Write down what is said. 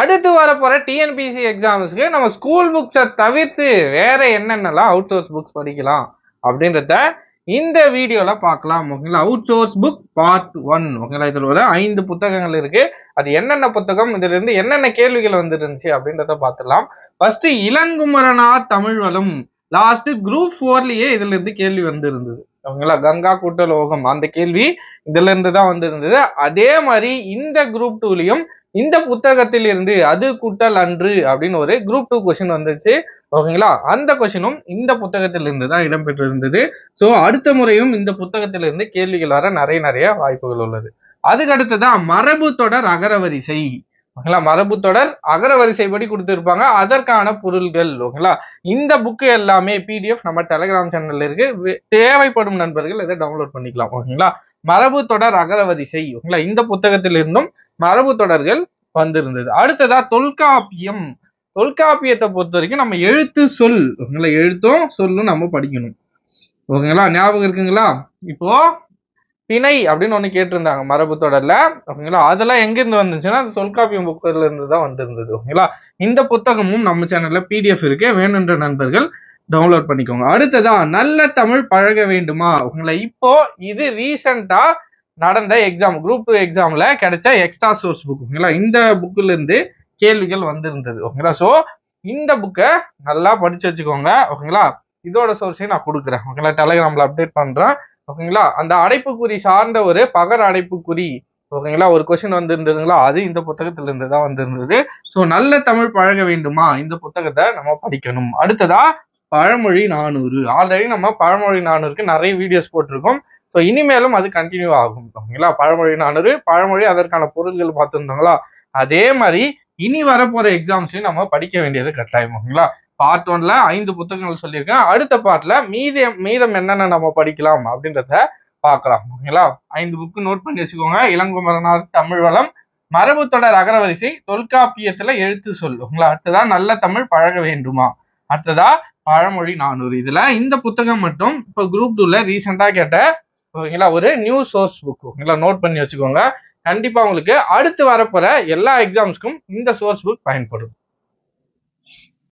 அடுத்து வரப்போகிற டிஎன்பிசி எக்ஸாம்ஸ்க்கு நம்ம ஸ்கூல் புக்ஸை தவிர்த்து வேற என்னென்னலாம் அவுட் சோர்ஸ் புக்ஸ் படிக்கலாம் அப்படின்றத இந்த வீடியோவில் பார்க்கலாம். ஓகேங்களா? Out source book part one ஓகேங்களா? இதில் ஒரு ஐந்து புத்தகங்கள் இருக்குது அது என்னென்ன புத்தகம்? இதிலிருந்து என்னென்ன கேள்விகள் வந்துருந்துச்சு அப்படின்றத பார்த்துடலாம். ஃபஸ்ட்டு இளங்குமரனார் தமிழ் வளம். லாஸ்ட் குரூப் ஃபோர்லேயே இதிலிருந்து கேள்வி வந்திருந்தது. ஓகேங்களா? கங்கா கூட்டலோகம் அந்த கேள்வி இதுல இருந்து தான் வந்திருந்தது. அதே மாதிரி இந்த குரூப் டூலையும் இந்த புத்தகத்தில் இருந்து அது கூட்டல் அன்று அப்படின்னு ஒரு குரூப் டூ கொஸ்டின் வந்துச்சு. ஓகேங்களா? அந்த கொஸ்டினும் இந்த புத்தகத்திலிருந்து தான் இடம்பெற்றிருந்தது. ஸோ அடுத்த முறையும் இந்த புத்தகத்திலிருந்து கேள்விகள் வர நிறைய நிறைய வாய்ப்புகள் உள்ளது. அதுக்கு அடுத்ததான் மரபு தொடர் அகரவரிசை. ஓகேங்களா? மரபு தொடர் அகரவரிசைப்படி கொடுத்துருப்பாங்க. அதற்கான பொருள்கள். ஓகேங்களா? இந்த புக்கு எல்லாமே பிடிஎஃப் நம்ம டெலிகிராம் சேனல்ல இருக்கு. தேவைப்படும் நண்பர்கள் இதை டவுன்லோட் பண்ணிக்கலாம். ஓகேங்களா? மரபு தொடர் அகரவரிசை. ஓகேங்களா? இந்த புத்தகத்திலிருந்தும் மரபு தொடர்கள் வந்திருந்தது. அடுத்ததா தொல்காப்பியம். தொல்காப்பியத்தை பொறுத்த வரைக்கும் நம்ம எழுத்து சொல். உங்களை எழுத்தும் சொல்லும் நம்ம படிக்கணும். ஓகேங்களா? ஞாபகம் இருக்குங்களா? இப்போ பிணை அப்படின்னு ஒண்ணு கேட்டிருந்தாங்க மரபு தொடர்ல. ஓகேங்களா? அதெல்லாம் எங்கேருந்து வந்துச்சுன்னா தொல்காப்பியம் புக்கில் இருந்து தான் வந்திருந்தது. ஓகேங்களா? இந்த புத்தகமும் நம்ம சேனல்ல பிடிஎஃப் இருக்கு. வேணுன்ற நண்பர்கள் டவுன்லோட் பண்ணிக்கோங்க. அடுத்ததா நல்ல தமிழ் பழக வேண்டுமா? உங்களை இப்போ இது ரீசெண்டா நடந்த எக்ஸாம் குரூப் டூ எக்ஸாம்ல கிடைச்ச எக்ஸ்ட்ரா சோர்ஸ் புக் ஓகேங்களா? இந்த புக்கில் இருந்து கேள்விகள் வந்திருந்தது. ஓகேங்களா? ஸோ இந்த புக்கை நல்லா படிச்சு வச்சுக்கோங்க. ஓகேங்களா? இதோட சோர்ஸையும் நான் கொடுக்குறேன். ஓகேங்களா? டெலகிராமில் அப்டேட் பண்ணுறேன் ஓகேங்களா? அந்த அடைப்புக்குறி சார்ந்த ஒரு பகர் அடைப்புக்குறி ஓகேங்களா? ஒரு கொஸ்டின் வந்திருந்ததுங்களா? அது இந்த புத்தகத்துல இருந்து தான் வந்திருந்தது. ஸோ நல்ல தமிழ் பழக வேண்டுமா? இந்த புத்தகத்தை நம்ம படிக்கணும். அடுத்ததா பழமொழி நானூறு. ஆல்ரெடி நம்ம பழமொழி நானூறுக்கு நிறைய வீடியோஸ் போட்டிருக்கோம். ஸோ இனிமேலும் அது கண்டினியூ ஆகும். ஓகேங்களா? பழமொழி நானூறு பழமொழி அதற்கான பொருள்கள் பார்த்துருந்தோங்களா? அதே மாதிரி இனி வரப்போற எக்ஸாம்ஸையும் நம்ம படிக்க வேண்டியது கட்டாயம். ஓகேங்களா? பார்ட் ஒன்ல ஐந்து புத்தகங்கள் சொல்லியிருக்கேன். அடுத்த பார்ட்ல மீதம் மீதம் என்னென்ன நம்ம படிக்கலாம் அப்படின்றத பார்க்கலாம். ஓகேங்களா? ஐந்து புக்கு நோட் பண்ணி வச்சுக்கோங்க. இளங்குமரனார் தமிழ் வளம் மரபு தொடர் அகரவரிசை தொல்காப்பியத்துல எழுத்து சொல். ஓகேங்களா? அடுத்ததா நல்ல தமிழ் பழக வேண்டுமா? அடுத்ததா பழமொழி நானூறு. இதுல இந்த புத்தகம் மட்டும் இப்போ குரூப் டூல ரீசெண்டா கேட்ட ஓகேங்களா? ஒரு நியூ சோர்ஸ் புக் ஓகேங்களா? நோட் பண்ணி வச்சுக்கோங்க. கண்டிப்பாக உங்களுக்கு அடுத்து வரப்போகிற எல்லா எக்ஸாம்ஸ்க்கும் இந்த சோர்ஸ் புக் பயன்படும்.